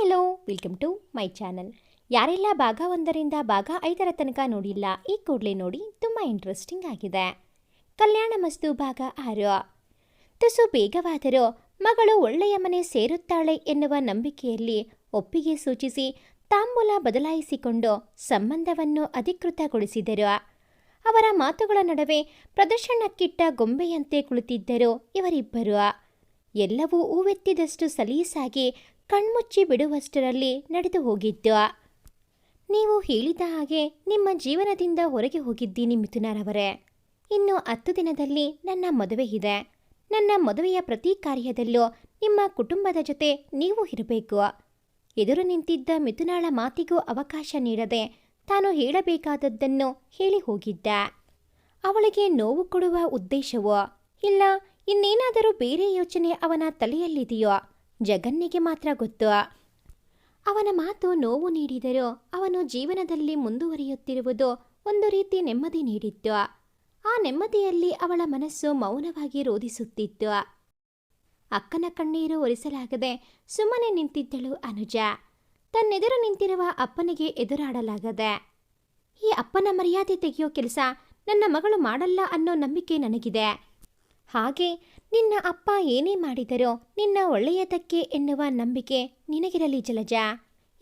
Hello welcome to my channel ಯಾರೆಲ್ಲ ಭಾಗ ಒಂದರಿಂದ ಭಾಗ ಐದರ ತನಕ ನೋಡಿಲ್ಲ, ಈ ಕೂಡಲೇ ನೋಡಿ ತುಂಬ ಇಂಟ್ರೆಸ್ಟಿಂಗ್ ಆಗಿದೆ. ಕಲ್ಯಾಣ ಮಸ್ತು ಭಾಗ ಆರು. ತುಸು ಬೇಗವಾದರೂ ಮಗಳು ಒಳ್ಳೆಯ ಮನೆ ಸೇರುತ್ತಾಳೆ ಎನ್ನುವ ನಂಬಿಕೆಯಲ್ಲಿ ಒಪ್ಪಿಗೆ ಸೂಚಿಸಿ ತಾಂಬೂಲ ಬದಲಾಯಿಸಿಕೊಂಡು ಸಂಬಂಧವನ್ನು ಅಧಿಕೃತಗೊಳಿಸಿದರು. ಅವರ ಮಾತುಗಳ ನಡುವೆ ಪ್ರದರ್ಶನಕ್ಕಿಟ್ಟ ಗೊಂಬೆಯಂತೆ ಕುಳಿತಿದ್ದರು ಇವರಿಬ್ಬರು. ಎಲ್ಲವೂ ಹೂವೆತ್ತಿದಷ್ಟು ಸಲೀಸಾಗಿ ಕಣ್ಮುಚ್ಚಿ ಬಿಡುವಷ್ಟರಲ್ಲಿ ನಡೆದು ಹೋಗಿದ್ದ. ನೀವು ಹೇಳಿದ ಹಾಗೆ ನಿಮ್ಮ ಜೀವನದಿಂದ ಹೊರಗೆ ಹೋಗಿದ್ದೀನಿ ಮಿಥುನರವರೇ ಇನ್ನು ಹತ್ತು ದಿನದಲ್ಲಿ ನನ್ನ ಮದುವೆ ಇದೆ. ನನ್ನ ಮದುವೆಯ ಪ್ರತಿ ಕಾರ್ಯದಲ್ಲೂ ನಿಮ್ಮ ಕುಟುಂಬದ ಜೊತೆ ನೀವು ಇರಬೇಕು. ಎದುರು ನಿಂತಿದ್ದ ಮಿಥುನಾಳ ಮಾತಿಗೂ ಅವಕಾಶ ನೀಡದೆ ತಾನು ಹೇಳಬೇಕಾದದ್ದನ್ನು ಹೇಳಿ ಹೋಗಿದ್ದ. ಅವಳಿಗೆ ನೋವು ಕೊಡುವ ಉದ್ದೇಶವೋ? ಇಲ್ಲ, ಇನ್ನೇನಾದರೂ ಬೇರೆ ಯೋಚನೆ ಅವನ ತಲೆಯಲ್ಲಿದೆಯೋ? ಜಗನ್ನಿಗೆ ಮಾತ್ರ ಗೊತ್ತು. ಅವನ ಮಾತು ನೋವು ನೀಡಿದರೂ ಅವನು ಜೀವನದಲ್ಲಿ ಮುಂದುವರಿಯುತ್ತಿರುವುದು ಒಂದು ರೀತಿ ನೆಮ್ಮದಿ ನೀಡಿತ್ತು. ಆ ನೆಮ್ಮದಿಯಲ್ಲಿ ಅವಳ ಮನಸ್ಸು ಮೌನವಾಗಿ ರೋಧಿಸುತ್ತಿತ್ತು. ಅಕ್ಕನ ಕಣ್ಣೀರು ಒರೆಸಲಾಗದೆ ಸುಮ್ಮನೆ ನಿಂತಿದ್ದಳು ಅನುಜ. ತನ್ನೆದುರು ನಿಂತಿರುವ ಅಪ್ಪನಿಗೆ ಎದುರಾಡಲಾಗದೆ, ಈ ಅಪ್ಪನ ಮರ್ಯಾದೆ ತೆಗೆಯೋ ಕೆಲಸ ನನ್ನ ಮಗಳು ಮಾಡಲ್ಲ ಅನ್ನೋ ನಂಬಿಕೆ ನನಗಿದೆ. ಹಾಗೆ ನಿನ್ನ ಅಪ್ಪ ಏನೇ ಮಾಡಿದರೋ ನಿನ್ನ ಒಳ್ಳೆಯದಕ್ಕೆ ಎನ್ನುವ ನಂಬಿಕೆ ನಿನಗಿರಲಿ ಜಲಜ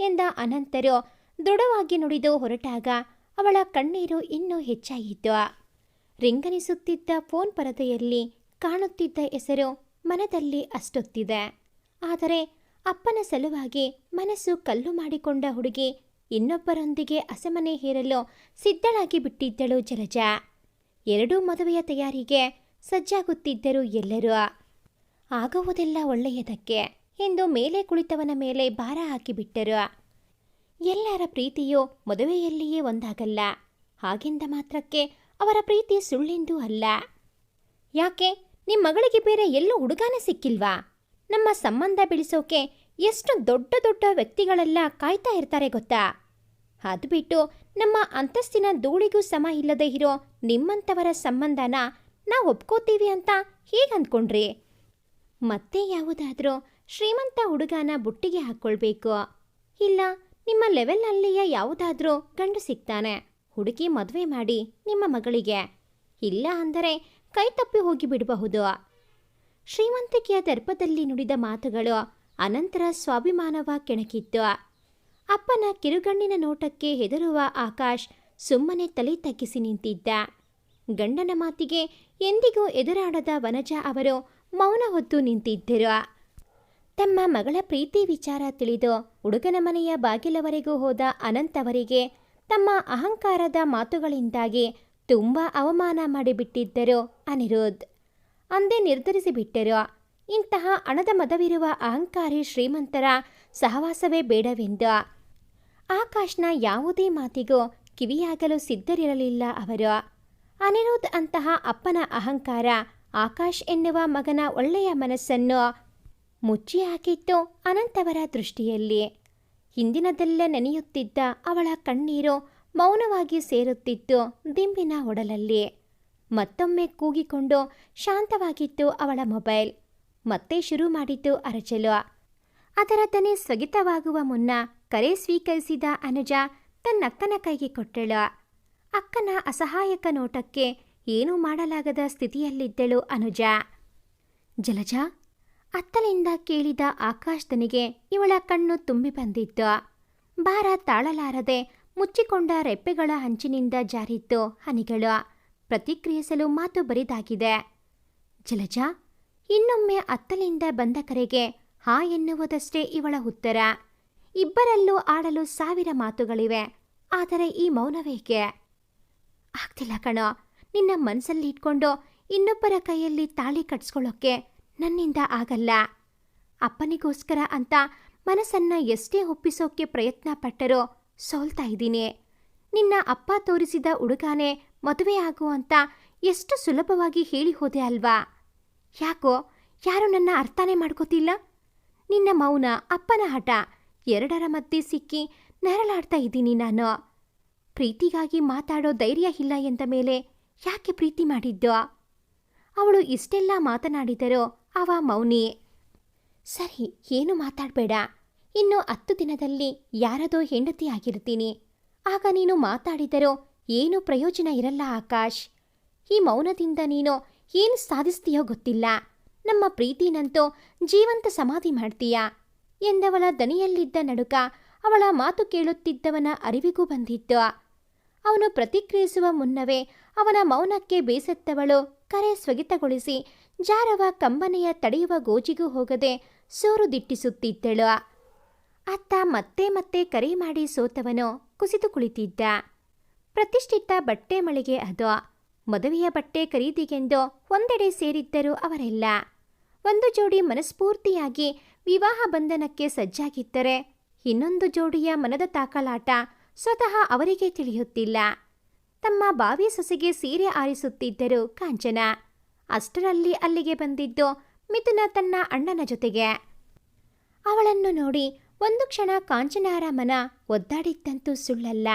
ಎಂದ ಅನಂತರು ದೃಢವಾಗಿ ನುಡಿದು ಹೊರಟಾಗ ಅವಳ ಕಣ್ಣೀರು ಇನ್ನೂ ಹೆಚ್ಚಾಯಿತು ರಿಂಗನಿಸುತ್ತಿದ್ದ ಫೋನ್ ಪರದೆಯಲ್ಲಿ ಕಾಣುತ್ತಿದ್ದ ಹೆಸರು ಮನದಲ್ಲಿ ಅಷ್ಟೊತ್ತಿದೆ. ಆದರೆ ಅಪ್ಪನ ಸಲುವಾಗಿ ಮನಸ್ಸು ಕಲ್ಲು ಮಾಡಿಕೊಂಡ ಹುಡುಗಿ ಇನ್ನೊಬ್ಬರೊಂದಿಗೆ ಅಸಮನೆ ಹೇರಲು ಸಿದ್ಧಳಾಗಿ ಬಿಟ್ಟಿದ್ದಳು ಜಲಜ. ಎರಡೂ ಮದುವೆಯ ತಯಾರಿಗೆ ಸಜ್ಜಾಗುತ್ತಿದ್ದರು ಎಲ್ಲರೂ. ಆಗುವುದೆಲ್ಲ ಒಳ್ಳೆಯದಕ್ಕೆ. ಎಂದು ಮೇಲೆ ಕುಳಿತವನ ಮೇಲೆ ಭಾರ ಹಾಕಿಬಿಟ್ಟರು. ಎಲ್ಲರ ಪ್ರೀತಿಯು ಮದುವೆಯಲ್ಲಿಯೇ ಒಂದಾಗಲ್ಲ. ಹಾಗೆಂದ ಮಾತ್ರಕ್ಕೆ ಅವರ ಪ್ರೀತಿ ಸುಳ್ಳೆಂದೂ ಅಲ್ಲ. ಯಾಕೆ? ನಿಮ್ಮ ಮಗಳಿಗೆ ಬೇರೆ ಎಲ್ಲೂ ಹುಡುಗಾನ ಸಿಕ್ಕಿಲ್ವಾ? ನಮ್ಮ ಸಂಬಂಧ ಬೆಳೆಸೋಕೆ ಎಷ್ಟು ದೊಡ್ಡ ದೊಡ್ಡ ವ್ಯಕ್ತಿಗಳೆಲ್ಲ ಕಾಯ್ತಾ ಇರ್ತಾರೆ ಗೊತ್ತಾ? ಅದು ಬಿಟ್ಟು ನಮ್ಮ ಅಂತಸ್ತಿನ ಧೂಳಿಗೂ ಸಮ ಇಲ್ಲದೆ ಇರೋ ನಿಮ್ಮಂಥವರ ಸಂಬಂಧನ ನಾವು ಒಪ್ಕೋತೀವಿ ಅಂತ ಹೇಗೆ ಅಂದ್ಕೊಂಡ್ರಿ. ಮತ್ತೆ ಯಾವುದಾದ್ರೂ ಶ್ರೀಮಂತ ಹುಡುಗನ ಬುಟ್ಟಿಗೆ ಹಾಕ್ಕೊಳ್ಬೇಕು ಇಲ್ಲ, ನಿಮ್ಮ ಲೆವೆಲ್ನಲ್ಲಿಯ ಯಾವುದಾದ್ರೂ ಗಂಡು ಸಿಗ್ತಾನೆ. ಹುಡುಗಿ ಮದುವೆ ಮಾಡಿ ನಿಮ್ಮ ಮಗಳಿಗೆ. ಇಲ್ಲ ಅಂದರೆ ಕೈ ತಪ್ಪಿ ಹೋಗಿ ಬಿಡಬಹುದು. ಶ್ರೀಮಂತಿಕೆಯ ದರ್ಪದಲ್ಲಿ ನುಡಿದ ಮಾತುಗಳು ಅನಂತರ ಸ್ವಾಭಿಮಾನವ ಕೆಣಕಿತ್ತು. ಅಪ್ಪನ ಕಿರುಗಣ್ಣಿನ ನೋಟಕ್ಕೆ ಹೆದರುವ ಆಕಾಶ್ ಸುಮ್ಮನೆ ತಲೆ ತಗ್ಗಿಸಿ ನಿಂತಿದ್ದ. ಗಂಡನ ಮಾತಿಗೆ ಎಂದಿಗೂ ಎದುರಾಡದ ವನಜ ಅವರು ಮೌನ ಹೊತ್ತು ನಿಂತಿದ್ದರು. ತಮ್ಮ ಮಗಳ ಪ್ರೀತಿ ವಿಚಾರ ತಿಳಿದು ಹುಡುಗನ ಮನೆಯ ಬಾಗಿಲವರೆಗೂ ಹೋದ ಅನಂತವರಿಗೆ ತಮ್ಮ ಅಹಂಕಾರದ ಮಾತುಗಳಿಂದಾಗಿ ತುಂಬ ಅವಮಾನ ಮಾಡಿಬಿಟ್ಟಿದ್ದರು ಅನಿರುದ್ಧ್. ಅಂದೇ ನಿರ್ಧರಿಸಿಬಿಟ್ಟರು ಇಂತಹ ಹಣದ ಮದವಿರುವ ಅಹಂಕಾರಿ ಶ್ರೀಮಂತರ ಸಹವಾಸವೇ ಬೇಡವೆಂದು. ಆಕಾಶ್ನ ಯಾವುದೇ ಮಾತಿಗೂ ಕಿವಿಯಾಗಲು ಸಿದ್ಧರಿರಲಿಲ್ಲ ಅವರು. ಅನಿರುದ್ಧ್ ಅಂತಹ ಅಪ್ಪನ ಅಹಂಕಾರ ಆಕಾಶ್ ಎನ್ನುವ ಮಗನ ಒಳ್ಳೆಯ ಮನಸ್ಸನ್ನು ಮುಚ್ಚಿ ಹಾಕಿತ್ತು ಅನಂತವರ ದೃಷ್ಟಿಯಲ್ಲಿ. ಹಿಂದಿನದೆಲ್ಲ ನೆನೆಯುತ್ತಿದ್ದ ಅವಳ ಕಣ್ಣೀರು ಮೌನವಾಗಿ ಸೇರುತ್ತಿತ್ತು ದಿಂಬಿನ ಒಡಲಲ್ಲಿ. ಮತ್ತೊಮ್ಮೆ ಕೂಗಿಕೊಂಡು ಶಾಂತವಾಗಿತ್ತು ಅವಳ ಮೊಬೈಲ್. ಮತ್ತೆ ಶುರು ಮಾಡಿತು ಅರಚಲು. ಅದರ ತನೆ ಸ್ಥಗಿತವಾಗುವ ಮುನ್ನ ಕರೆ ಸ್ವೀಕರಿಸಿದ ಅನುಜ ತನ್ನಕ್ಕನ ಕೈಗೆ ಕೊಟ್ಟಳು. ಅಕ್ಕನ ಅಸಹಾಯಕ ನೋಟಕ್ಕೆ ಏನೂ ಮಾಡಲಾಗದ ಸ್ಥಿತಿಯಲ್ಲಿದ್ದಳು ಅನುಜ. ಜಲಜ, ಅತ್ತಲಿಂದ ಕೇಳಿದ ಆಕಾಶ್ದನಿಗೆ ಇವಳ ಕಣ್ಣು ತುಂಬಿ ಬಂದಿತ್ತು. ಭಾರ ತಾಳಲಾರದೆ ಮುಚ್ಚಿಕೊಂಡ ರೆಪ್ಪೆಗಳ ಹಂಚಿನಿಂದ ಜಾರಿತ್ತು ಹನಿಗಳು. ಪ್ರತಿಕ್ರಿಯಿಸಲು ಮಾತು ಬರಿದಾಗಿದೆ. ಜಲಜ, ಇನ್ನೊಮ್ಮೆ ಅತ್ತಲಿಂದ ಬಂದ ಕರೆಗೆ ಹಾ ಎನ್ನುವುದಷ್ಟೇ ಇವಳ ಉತ್ತರ. ಇಬ್ಬರಲ್ಲೂ ಆಡಲು ಸಾವಿರ ಮಾತುಗಳಿವೆ. ಆದರೆ ಈ ಮೌನವೇಕೆ? ಆಗ್ತಿಲ್ಲ ಕಣೋ. ನಿನ್ನ ಮನಸ್ಸಲ್ಲಿ ಇಟ್ಕೊಂಡು ಇನ್ನೊಬ್ಬರ ಕೈಯಲ್ಲಿ ತಾಳಿ ಕಟ್ಸ್ಕೊಳ್ಳೋಕ್ಕೆ ನನ್ನಿಂದ ಆಗಲ್ಲ. ಅಪ್ಪನಿಗೋಸ್ಕರ ಅಂತ ಮನಸ್ಸನ್ನ ಎಷ್ಟೇ ಒಪ್ಪಿಸೋಕೆ ಪ್ರಯತ್ನ ಪಟ್ಟರೂ ಸೋಲ್ತಾ ಇದ್ದೀನಿ. ನಿನ್ನ ಅಪ್ಪ ತೋರಿಸಿದ ಹುಡುಗಾನೆ ಮದುವೆ ಆಗು ಅಂತ ಎಷ್ಟು ಸುಲಭವಾಗಿ ಹೇಳಿ ಹೋದೆ ಅಲ್ವಾ? ಯಾಕೋ, ಯಾರು ನನ್ನ ಅರ್ಥನೇ ಮಾಡ್ಕೋತಿಲ್ಲ? ನಿನ್ನ ಮೌನ ಅಪ್ಪನ ಹಠ ಎರಡರ ಮಧ್ಯೆ ಸಿಕ್ಕಿ ನರಳಾಡ್ತಾ ಇದ್ದೀನಿ ನಾನು. ಪ್ರೀತಿಗಾಗಿ ಮಾತಾಡೋ ಧೈರ್ಯ ಇಲ್ಲ ಎಂದ ಮೇಲೆ ಯಾಕೆ ಪ್ರೀತಿ ಮಾಡಿದ್ದೋ? ಅವಳು ಇಷ್ಟೆಲ್ಲ ಮಾತನಾಡಿದರೋ ಅವ ಮೌನಿ, ಸರಿ, ಏನು ಮಾತಾಡಬೇಡ. ಇನ್ನು ಹತ್ತು ದಿನದಲ್ಲಿ ಯಾರದೋ ಹೆಂಡತಿಯಾಗಿರ್ತೀನಿ ಆಗ ನೀನು ಮಾತಾಡಿದರೋ ಏನೂ ಪ್ರಯೋಜನ ಇರಲ್ಲ ಆಕಾಶ್. ಈ ಮೌನದಿಂದ ನೀನು ಏನು ಸಾಧಿಸ್ತೀಯೋ ಗೊತ್ತಿಲ್ಲ. ನಮ್ಮ ಪ್ರೀತಿನಂತೂ ಜೀವಂತ ಸಮಾಧಿ ಮಾಡ್ತೀಯಾ? ಎಂದವಳ ದನಿಯಲ್ಲಿದ್ದ ನಡುಕ ಅವಳ ಮಾತು ಕೇಳುತ್ತಿದ್ದವನ ಅರಿವಿಗೂ ಬಂದಿತ್ತು. ಅವನು ಪ್ರತಿಕ್ರಿಯಿಸುವ ಮುನ್ನವೇ ಅವನ ಮೌನಕ್ಕೆ ಬೇಸತ್ತವಳು. ಕರೆ ಸ್ವಗಿತಗೊಳಿಸಿ, ಜಾರವ ಕಂಬನೆಯ ತಡೆಯುವ ಗೋಜಿಗೂ ಹೋಗದೆ ಸೋರು ದಿಟ್ಟಿಸುತ್ತಿದ್ದಳು. ಅತ್ತ ಮತ್ತೆ ಮತ್ತೆ ಕರೆ ಮಾಡಿ ಸೋತವನು ಕುಸಿದು ಕುಳಿತಿದ್ದ. ಪ್ರತಿಷ್ಠಿತ ಬಟ್ಟೆ ಮಳಿಗೆ ಅದು. ಮದುವೆಯ ಬಟ್ಟೆ ಖರೀದಿಗೆಂದು ಒಂದೆಡೆ ಸೇರಿದ್ದರು ಅವರೆಲ್ಲ. ಒಂದು ಜೋಡಿ ಮನಸ್ಫೂರ್ತಿಯಾಗಿ ವಿವಾಹ ಬಂಧನಕ್ಕೆ ಸಜ್ಜಾಗಿದ್ದರೆ ಇನ್ನೊಂದು ಜೋಡಿಯ ಮನದ ತಾಕಲಾಟ ಸ್ವತಃ ಅವರಿಗೆ ತಿಳಿಯುತ್ತಿಲ್ಲ. ತಮ್ಮ ಬಾವಿ ಸೊಸೆಗೆ ಸೀರೆ ಆರಿಸುತ್ತಿದ್ದರು ಕಾಂಚನ. ಅಷ್ಟರಲ್ಲಿ ಅಲ್ಲಿಗೆ ಬಂದಿದ್ದು ಮಿಥುನ ತನ್ನ ಅಣ್ಣನ ಜೊತೆಗೆ. ಅವಳನ್ನು ನೋಡಿ ಒಂದು ಕ್ಷಣ ಕಾಂಚನಾರ ಮನ ಒದ್ದಾಡಿದ್ದಂತೂ ಸುಳ್ಳಲ್ಲ.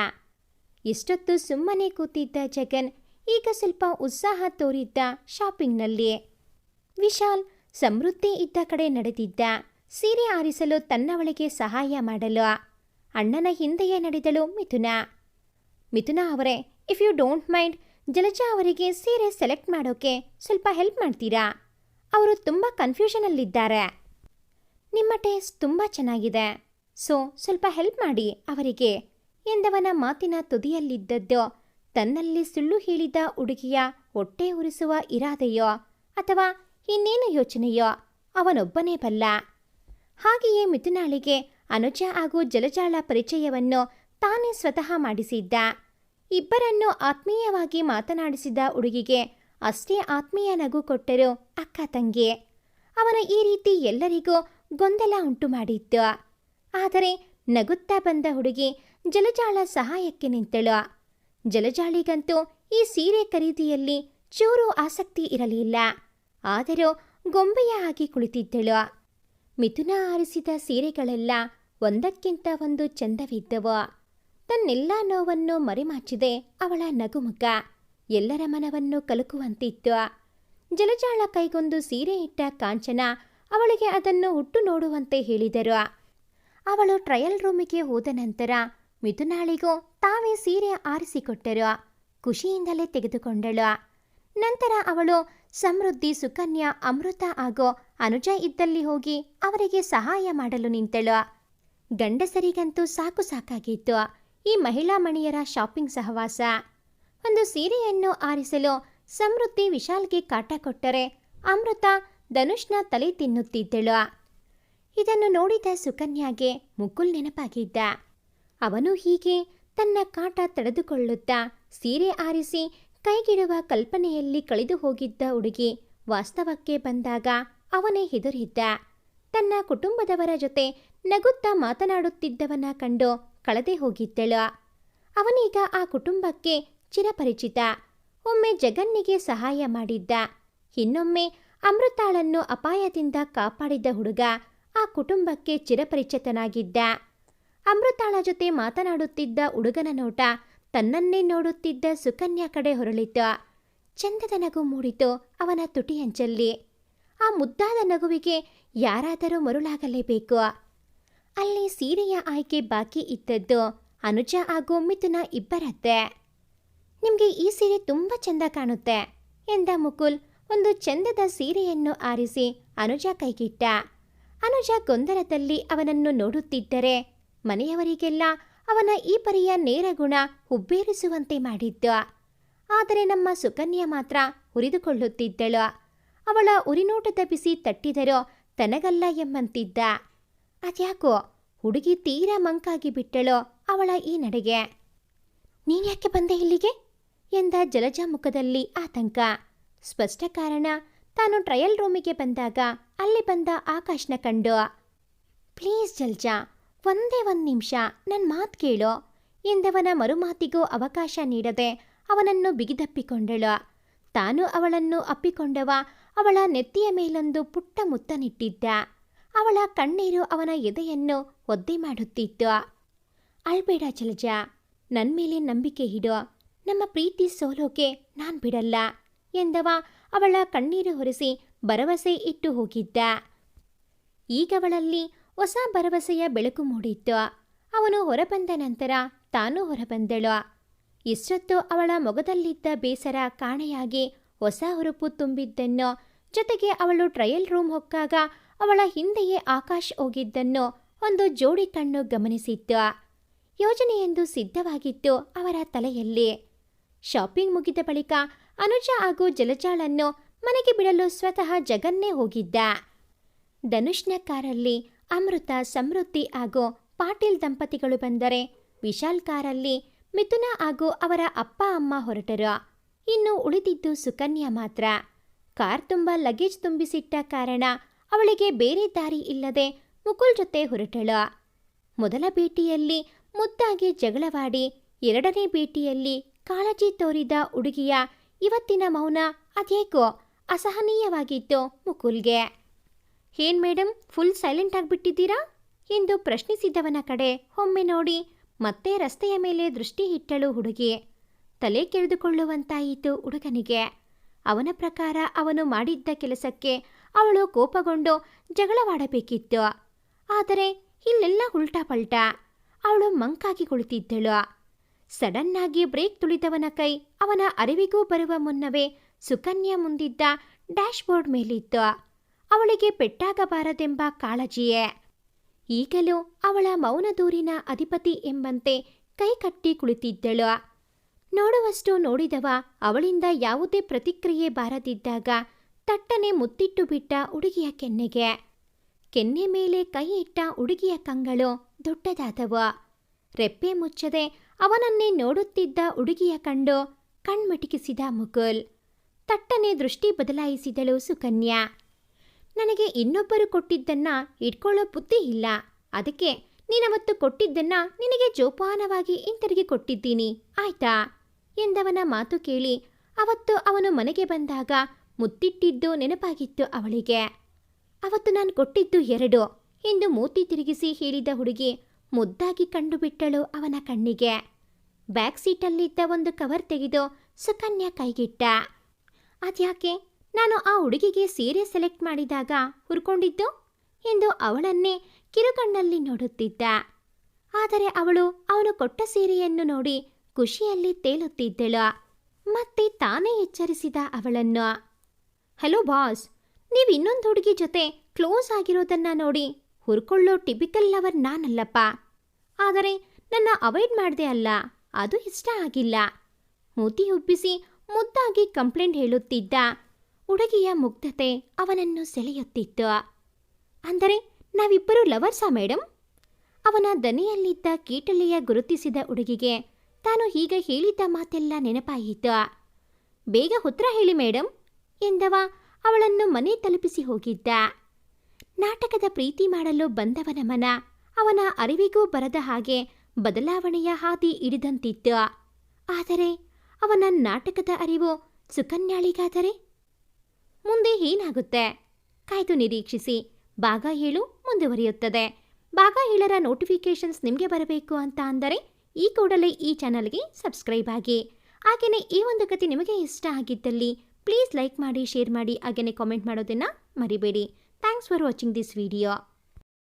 ಇಷ್ಟೊತ್ತು ಸುಮ್ಮನೆ ಕೂತಿದ್ದ ಜಗನ್ ಈಗ ಸ್ವಲ್ಪ ಉತ್ಸಾಹ ತೋರಿದ್ದ ಶಾಪಿಂಗ್ನಲ್ಲಿ. ವಿಶಾಲ್ ಸಮೃದ್ಧಿ ಇದ್ದ ಕಡೆ ನಡೆದಿದ್ದ. ಸೀರೆ ಆರಿಸಲು ತನ್ನವಳಿಗೆ ಸಹಾಯ ಮಾಡಲು ಅಣ್ಣನ ಹಿಂದೆಯೇ ನಡೆದಳು ಮಿಥುನ. ಮಿಥುನ ಅವರೇ if you don't mind Jalaja ಅವರಿಗೆ ಸೀರೆ ಸೆಲೆಕ್ಟ್ ಮಾಡೋಕೆ ಸ್ವಲ್ಪ ಹೆಲ್ಪ್ ಮಾಡ್ತೀರಾ? ಅವರು ತುಂಬ ಕನ್ಫ್ಯೂಷನಲ್ಲಿದ್ದಾರೆ ನಿಮ್ಮ ಟೇಸ್ಟ್ ತುಂಬ ಚೆನ್ನಾಗಿದೆ. ಸೊ ಸ್ವಲ್ಪ ಹೆಲ್ಪ್ ಮಾಡಿ ಅವರಿಗೆ. ಎಂದವನ ಮಾತಿನ ತುದಿಯಲ್ಲಿದ್ದದ್ದು, ತನ್ನಲ್ಲಿ ಸುಳ್ಳು ಹೇಳಿದ ಹುಡುಗಿಯ ಹೊಟ್ಟೆ ಉರಿಸುವ ಇರಾದೆಯೋ ಅಥವಾ ಇನ್ನೇನು ಯೋಚನೆಯೋ ಅವನೊಬ್ಬನೇ ಬಲ್ಲ. ಹಾಗೆಯೇ ಮಿಥುನಾಳಿಗೆ ಅನುಜ ಹಾಗೂ ಜಲಜಾಳ ಪರಿಚಯವನ್ನು ತಾನೇ ಸ್ವತಃ ಮಾಡಿಸಿದ್ದ. ಇಬ್ಬರನ್ನು ಆತ್ಮೀಯವಾಗಿ ಮಾತನಾಡಿಸಿದ ಹುಡುಗಿಗೆ ಅಷ್ಟೇ ಆತ್ಮೀಯ ನಗು ಕೊಟ್ಟರು ಅಕ್ಕ ತಂಗಿ. ಅವನ ಈ ರೀತಿ ಎಲ್ಲರಿಗೂ ಗೊಂದಲ ಉಂಟು ಮಾಡಿತ್ತು. ಆದರೆ ನಗುತ್ತಾ ಬಂದ ಹುಡುಗಿ ಜಲಜಾಳ ಸಹಾಯಕ್ಕೆ ನಿಂತಳು. ಜಲಜಾಳಿಗಂತೂ ಈ ಸೀರೆ ಖರೀದಿಯಲ್ಲಿ ಚೂರು ಆಸಕ್ತಿ ಇರಲಿಲ್ಲ. ಆದರೂ ಗೊಂಬೆಯ ಆಗಿ ಕುಳಿತಿದ್ದಳು. ಮಿಥುನ ಆರಿಸಿದ ಸೀರೆಗಳೆಲ್ಲ ಒಂದಕ್ಕಿಂತ ಒಂದು ಚಂದವಿದ್ದವು. ತನ್ನೆಲ್ಲ ನೋವನ್ನು ಮರೆಮಾಚಿದೆ ಅವಳ ನಗುಮುಖ. ಎಲ್ಲರ ಮನವನ್ನು ಕಲುಕುವಂತಿತ್ತು. ಜಲಜಾಳ ಕೈಗೊಂದು ಸೀರೆ ಇಟ್ಟ ಕಾಂಚನ ಅವಳಿಗೆ ಅದನ್ನು ಹುಟ್ಟು ನೋಡುವಂತೆ ಹೇಳಿದರು. ಅವಳು ಟ್ರಯಲ್ ರೂಮಿಗೆ ಹೋದ ನಂತರ ಮಿಥುನಾಳಿಗೂ ತಾವೇ ಸೀರೆ ಆರಿಸಿಕೊಟ್ಟರು. ಖುಷಿಯಿಂದಲೇ ತೆಗೆದುಕೊಂಡಳು. ನಂತರ ಅವಳು, ಸಮೃದ್ಧಿ, ಸುಕನ್ಯಾ, ಅಮೃತ ಹಾಗೂ ಅನುಜ ಇದ್ದಲ್ಲಿ ಹೋಗಿ ಅವರಿಗೆ ಸಹಾಯ ಮಾಡಲು ನಿಂತಳು. ಗಂಡಸರಿಗಂತೂ ಸಾಕು ಸಾಕಾಗಿತ್ತು ಈ ಮಹಿಳಾ ಮಣಿಯರ ಶಾಪಿಂಗ್ ಸಹವಾಸ. ಒಂದು ಸೀರೆಯನ್ನು ಆರಿಸಲು ಸಮೃದ್ಧಿ ವಿಶಾಲ್ಗೆ ಕಾಟ ಕೊಟ್ಟರೆ ಅಮೃತ ಧನುಷ್ನ ತಲೆ ತಿನ್ನುತ್ತಿದ್ದಳು. ಇದನ್ನು ನೋಡಿದ ಸುಕನ್ಯಾಗೆ ಮುಕುಲ್ ನೆನಪಾಗಿದ್ದ. ಅವನು ಹೀಗೆ ತನ್ನ ಕಾಟ ತಡೆದುಕೊಳ್ಳುತ್ತಾ ಸೀರೆ ಆರಿಸಿ ಕೈಗಿಡುವ ಕಲ್ಪನೆಯಲ್ಲಿ ಕಳೆದು ಹೋಗಿದ್ದ ಹುಡುಗಿ ವಾಸ್ತವಕ್ಕೆ ಬಂದಾಗ ಅವನೇ ಹೆದರಿದ್ದ. ತನ್ನ ಕುಟುಂಬದವರ ಜೊತೆ ನಗುತ್ತಾ ಮಾತನಾಡುತ್ತಿದ್ದವನ ಕಂಡು ಕಳೆದೇ ಹೋಗಿದ್ದಳು. ಅವನೀಗ ಆ ಕುಟುಂಬಕ್ಕೆ ಚಿರಪರಿಚಿತ. ಒಮ್ಮೆ ಜಗನ್ನಿಗೆ ಸಹಾಯ ಮಾಡಿದ್ದ. ಇನ್ನೊಮ್ಮೆ ಅಮೃತಾಳನ್ನು ಅಪಾಯದಿಂದ ಕಾಪಾಡಿದ ಹುಡುಗ ಆ ಕುಟುಂಬಕ್ಕೆ ಚಿರಪರಿಚಿತನಾಗಿದ್ದ. ಅಮೃತಾಳ ಜೊತೆ ಮಾತನಾಡುತ್ತಿದ್ದ ಹುಡುಗನ ನೋಟ ತನ್ನನ್ನೇ ನೋಡುತ್ತಿದ್ದ ಸುಕನ್ಯಾ ಕಡೆ ಹೊರಳಿದ್ದ. ಚಂದದ ನಗು ಮೂಡಿತು ಅವನ ತುಟಿಯಂಚಲ್ಲಿ. ಆ ಮುದ್ದಾದ ನಗುವಿಗೆ ಯಾರಾದರೂ ಮರುಳಾಗಲೇಬೇಕು. ಅಲ್ಲಿ ಸೀರೆಯ ಆಯ್ಕೆ ಬಾಕಿ ಇದ್ದದ್ದು ಅನುಜ ಹಾಗೂ ಮಿಥುನ ಇಬ್ಬರದ್ದೇ. ನಿಮಗೆ ಈ ಸೀರೆ ತುಂಬ ಚೆಂದ ಕಾಣುತ್ತೆ ಎಂದ ಮುಕುಲ್ ಒಂದು ಚಂದದ ಸೀರೆಯನ್ನು ಆರಿಸಿ ಅನುಜ ಕೈಗಿಟ್ಟ. ಅನುಜ ಗೊಂದಲದಲ್ಲಿ ಅವನನ್ನು ನೋಡುತ್ತಿದ್ದರೆ ಮನೆಯವರಿಗೆಲ್ಲ ಅವನ ಈ ಪರಿಯ ನೇರ ಗುಣ ಹುಬ್ಬೇರಿಸುವಂತೆ ಮಾಡಿದ್ದ. ಆದರೆ ನಮ್ಮ ಸುಕನ್ಯಾ ಮಾತ್ರ ಹುರಿದುಕೊಳ್ಳುತ್ತಿದ್ದಳು. ಅವಳ ಉರಿನೋಟದ ಬಿಸಿ ತಟ್ಟಿದರೋ ತನಗಲ್ಲ ಎಂಬಂತಿದ್ದ. ಅದ್ಯಾಕೋ, ಹುಡುಗಿ ತೀರಾ ಮಂಕಾಗಿ ಬಿಟ್ಟಳೋ ಅವಳ ಈ ನಡೆಗೆ. ನೀನ್ಯಾಕೆ ಬಂದೆ ಇಲ್ಲಿಗೆ? ಎಂದ ಜಲಜ ಮುಖದಲ್ಲಿ ಆತಂಕ. ಸ್ಪಷ್ಟ ಕಾರಣ, ತಾನು ಟ್ರಯಲ್ ರೂಮಿಗೆ ಬಂದಾಗ ಅಲ್ಲಿ ಬಂದ ಆಕಾಶ್ನ ಕಂಡು. ಪ್ಲೀಸ್ ಜಲ್ಜಾ ಒಂದೇ ಒಂದು ನಿಮಿಷ ನನ್ನ ಮಾತು ಕೇಳು. ಎಂದವನ ಮರುಮಾತಿಗೂ ಅವಕಾಶ ನೀಡದೆ ಅವನನ್ನು ಬಿಗಿದಪ್ಪಿಕೊಂಡಳು. ತಾನು ಅವಳನ್ನು ಅಪ್ಪಿಕೊಂಡವ ಅವಳ ನೆತ್ತಿಯ ಮೇಲೊಂದು ಪುಟ್ಟ ಮುತ್ತನಿಟ್ಟಿದ್ದ. ಅವಳ ಕಣ್ಣೀರು ಅವನ ಎದೆಯನ್ನು ಒದ್ದೆ ಮಾಡುತ್ತಿತ್ತು. ಅಳ್ಬೇಡ ಚಲಜ ನನ್ನ ಮೇಲೆ ನಂಬಿಕೆ ಇಡು. ನಮ್ಮ ಪ್ರೀತಿ ಸೋಲೋಕೆ ನಾನ್ ಬಿಡಲ್ಲ ಎಂದವ ಅವಳ ಕಣ್ಣೀರು ಹೊರಿಸಿ ಭರವಸೆ ಇಟ್ಟು ಹೋಗಿದ್ದ. ಈಗವಳಲ್ಲಿ ಹೊಸ ಭರವಸೆಯ ಬೆಳಕು ಮೂಡಿತ್ತು. ಅವನು ಹೊರಬಂದ ನಂತರ ತಾನೂ ಹೊರಬಂದಳು. ಇಷ್ಟೊತ್ತು ಅವಳ ಮೊಗದಲ್ಲಿದ್ದ ಬೇಸರ ಕಾಣೆಯಾಗಿ ಹೊಸ ಹುರುಪು ತುಂಬಿದ್ದನ್ನು, ಜೊತೆಗೆ ಅವಳು ಟ್ರಯಲ್ ರೂಮ್ ಹೊಕ್ಕಾಗ ಅವಳ ಹಿಂದೆಯೇ ಆಕಾಶ್ ಹೋಗಿದ್ದನ್ನು ಒಂದು ಜೋಡಿ ಕಣ್ಣು ಗಮನಿಸಿತ್ತು. ಯೋಜನೆಯೆಂದು ಸಿದ್ಧವಾಗಿತ್ತು ಅವರ ತಲೆಯಲ್ಲಿ. ಶಾಪಿಂಗ್ ಮುಗಿದ ಬಳಿಕ ಅನುಜ ಹಾಗೂ ಜಲಜಾಳನ್ನು ಮನೆಗೆ ಬಿಡಲು ಸ್ವತಃ ಜಗನ್ನೇ ಹೋಗಿದ್ದ. ಧನುಷ್ನ ಕಾರಲ್ಲಿ ಅಮೃತ, ಸಮೃದ್ಧಿ ಹಾಗೂ ಪಾಟೀಲ್ ದಂಪತಿಗಳು ಬಂದರೆ ವಿಶಾಲ್ ಕಾರಲ್ಲಿ ಮಿಥುನ ಹಾಗೂ ಅವರ ಅಪ್ಪ, ಅಮ್ಮ ಹೊರಟರು. ಇನ್ನು ಉಳಿದಿದ್ದು ಸುಕನ್ಯಾ ಮಾತ್ರ. ಕಾರ್ ತುಂಬ ಲಗೇಜ್ ತುಂಬಿಸಿಟ್ಟ ಕಾರಣ ಅವಳಿಗೆ ಬೇರೆ ದಾರಿ ಇಲ್ಲದೆ ಮುಕುಲ್ ಜೊತೆ ಹೊರಟಳು. ಮೊದಲ ಭೇಟಿಯಲ್ಲಿ ಮುದ್ದಾಗಿ ಜಗಳವಾಡಿ ಎರಡನೇ ಭೇಟಿಯಲ್ಲಿ ಕಾಳಜಿ ತೋರಿದ ಹುಡುಗಿಯ ಇವತ್ತಿನ ಮೌನ ಅದೇಕೋ ಅಸಹನೀಯವಾಗಿತ್ತು ಮುಕುಲ್ಗೆ. ಏನ್ ಮೇಡಮ್ ಫುಲ್ ಸೈಲೆಂಟ್ ಆಗಿಬಿಟ್ಟಿದ್ದೀರಾ? ಎಂದು ಪ್ರಶ್ನಿಸಿದವನ ಕಡೆ ಒಮ್ಮೆ ನೋಡಿ ಮತ್ತೆ ರಸ್ತೆಯ ಮೇಲೆ ದೃಷ್ಟಿ ಇಟ್ಟಳು ಹುಡುಗಿ. ತಲೆ ಕೆರೆದುಕೊಳ್ಳುವಂತಾಯಿತು ಹುಡುಗನಿಗೆ. ಅವನ ಪ್ರಕಾರ ಅವನು ಮಾಡಿದ್ದ ಕೆಲಸಕ್ಕೆ ಅವಳು ಕೋಪಗೊಂಡು ಜಗಳವಾಡಬೇಕಿತ್ತು. ಆದರೆ ಇಲ್ಲೆಲ್ಲ ಉಲ್ಟಾ ಪಲ್ಟಾ ಅವಳು ಮಂಕಾಗಿ ಕುಳಿತಿದ್ದಳು ಸಡನ್ನಾಗಿ ಬ್ರೇಕ್ ತುಳಿದವನ ಕೈ ಅವನ ಅರಿವಿಗೂ ಬರುವ ಮುನ್ನವೇ ಸುಕನ್ಯಾ ಮುಂದಿದ್ದ ಡ್ಯಾಶ್ಬೋರ್ಡ್ ಮೇಲಿತ್ತು. ಅವಳಿಗೆ ಪೆಟ್ಟಾಗಬಾರದೆಂಬ ಕಾಳಜಿಯೇ. ಈಗಲೂ ಅವಳ ಮೌನದೂರಿನ ಅಧಿಪತಿ ಎಂಬಂತೆ ಕೈಕಟ್ಟಿ ಕುಳಿತಿದ್ದಳು. ನೋಡುವಷ್ಟು ನೋಡಿದವ ಅವಳಿಂದ ಯಾವುದೇ ಪ್ರತಿಕ್ರಿಯೆ ಬಾರದಿದ್ದಾಗ ತಟ್ಟನೆ ಮುತ್ತಿಟ್ಟು ಬಿಟ್ಟ ಹುಡುಗಿಯ ಕೆನ್ನೆಗೆ. ಕೆನ್ನೆ ಮೇಲೆ ಕೈ ಇಟ್ಟ ಹುಡುಗಿಯ ಕಂಗಳು ದೊಡ್ಡದಾದವು. ರೆಪ್ಪೆ ಮುಚ್ಚದೆ ಅವನನ್ನೇ ನೋಡುತ್ತಿದ್ದ ಹುಡುಗಿಯ ಕಂಡು ಕಣ್ಮಿಟಿಕಿಸಿದ ಮುಗುಲ್ ತಟ್ಟನೆ ದೃಷ್ಟಿ ಬದಲಾಯಿಸಿದಳು ಸುಕನ್ಯಾ. ನನಗೆ ಇನ್ನೊಬ್ಬರು ಕೊಟ್ಟಿದ್ದನ್ನ ಇಟ್ಕೊಳ್ಳೋ ಬುದ್ಧಿ ಇಲ್ಲ. ಅದಕ್ಕೆ ನೀನವತ್ತು ಕೊಟ್ಟಿದ್ದನ್ನ ನಿನಗೆ ಜೋಪಾನವಾಗಿ ಹಿಂತಿರುಗಿ ಕೊಟ್ಟಿದ್ದೀನಿ. ಆಯ್ತಾ? ಎಂದವನ ಮಾತು ಕೇಳಿ ಅವತ್ತು ಅವನು ಮನೆಗೆ ಬಂದಾಗ ಮುತ್ತಿಟ್ಟಿದ್ದು ನೆನಪಾಗಿತ್ತು ಅವಳಿಗೆ. ಅವತ್ತು ನಾನು ಕೊಟ್ಟಿದ್ದು ಎರಡು ಎಂದು ಮೂತಿ ತಿರುಗಿಸಿ ಹೇಳಿದ ಹುಡುಗಿ ಮುದ್ದಾಗಿ ಕಂಡುಬಿಟ್ಟಳು ಅವನ ಕಣ್ಣಿಗೆ. ಬ್ಯಾಕ್ ಸೀಟಲ್ಲಿದ್ದ ಒಂದು ಕವರ್ ತೆಗೆದು ಸುಕನ್ಯಾ ಕೈಗಿಟ್ಟ. ಅದ್ಯಾಕೆ? ನಾನು ಆ ಹುಡುಗಿಗೆ ಸೀರೆ ಸೆಲೆಕ್ಟ್ ಮಾಡಿದಾಗ ಹುರ್ಕೊಂಡಿದ್ದು ಎಂದು ಅವಳನ್ನೇ ಕಿರುಕಣ್ಣಲ್ಲಿ ನೋಡುತ್ತಿದ್ದ. ಆದರೆ ಅವಳು ಅವನು ಕೊಟ್ಟ ಸೀರೆಯನ್ನು ನೋಡಿ ಖುಷಿಯಲ್ಲಿ ತೇಲುತ್ತಿದ್ದಳು. ಮತ್ತೆ ತಾನೇ ಎಚ್ಚರಿಸಿದ ಅವಳನ್ನು. ಹಲೋ ಬಾಸ್, ನೀವು ಇನ್ನೊಂದು ಹುಡುಗಿ ಜೊತೆ ಕ್ಲೋಸ್ ಆಗಿರೋದನ್ನ ನೋಡಿ ಹುರ್ಕೊಳ್ಳೋ ಟಿಪಿಕಲ್ ಲವರ್ ನಾನಲ್ಲಪ್ಪ. ಆದರೆ ನನ್ನ ಅವಾಯ್ಡ್ ಮಾಡಿದೆ ಅಲ್ಲ, ಅದು ಇಷ್ಟ ಆಗಿಲ್ಲ. ಮೂತಿ ಉಬ್ಬಿಸಿ ಮುದ್ದಾಗಿ ಕಂಪ್ಲೇಂಟ್ ಹೇಳುತ್ತಿದ್ದ ಹುಡುಗಿಯ ಮುಗ್ಧತೆ ಅವನನ್ನು ಸೆಳೆಯುತ್ತಿತ್ತು. ಅಂದರೆ, ನಾವಿಬ್ಬರು ಲವರ್ಸಾ ಮೇಡಮ್ ಅವನ ದನಿಯಲ್ಲಿದ್ದ ಕೀಟಲಿಯ ಗುರುತಿಸಿದ ಹುಡುಗಿಗೆ ತಾನು ಹೀಗೆ ಹೇಳಿದ್ದ ಮಾತೆಲ್ಲ ನೆನಪಾಯಿತು. ಬೇಗ ಉತ್ತರ ಹೇಳಿ ಮೇಡಮ್ ಎಂದವ ಅವಳನ್ನು ಮನೆ ತಲುಪಿಸಿ ಹೋಗಿದ್ದ. ನಾಟಕದ ಪ್ರೀತಿ ಮಾಡಲು ಬಂದವನ ಮನ ಅವನ ಅರಿವಿಗೂ ಬರದ ಹಾಗೆ ಬದಲಾವಣೆಯ ಹಾದಿ ಹಿಡಿದಂತಿತ್ತು. ಆದರೆ, ಅವನ ನಾಟಕದ ಅರಿವು ಸುಕನ್ಯಾಳಿಗಾದರೆ? ಮುಂದೆ ಏನಾಗುತ್ತೆ? ಕಾಯ್ದು ನಿರೀಕ್ಷಿಸಿ. ಭಾಗ ಏಳು ಮುಂದುವರಿಯುತ್ತದೆ. ಭಾಗ ಏಳರ ನೋಟಿಫಿಕೇಷನ್ಸ್ ನಿಮಗೆ ಬರಬೇಕು ಅಂತ ಅಂದರೆ ಈ ಕೂಡಲೇ ಈ ಚಾನಲ್ಗೆ ಸಬ್ಸ್ಕ್ರೈಬ್ ಆಗಿ. ಹಾಗೆಯೇ ಈ ಒಂದು ಕತೆ ನಿಮಗೆ ಇಷ್ಟ ಆಗಿದ್ದಲ್ಲಿ ಪ್ಲೀಸ್ ಲೈಕ್ ಮಾಡಿ, ಶೇರ್ ಮಾಡಿ ಹಾಗೆಯೇ ಕಾಮೆಂಟ್ ಮಾಡೋದನ್ನು ಮರಿಬೇಡಿ. Thanks for watching this video.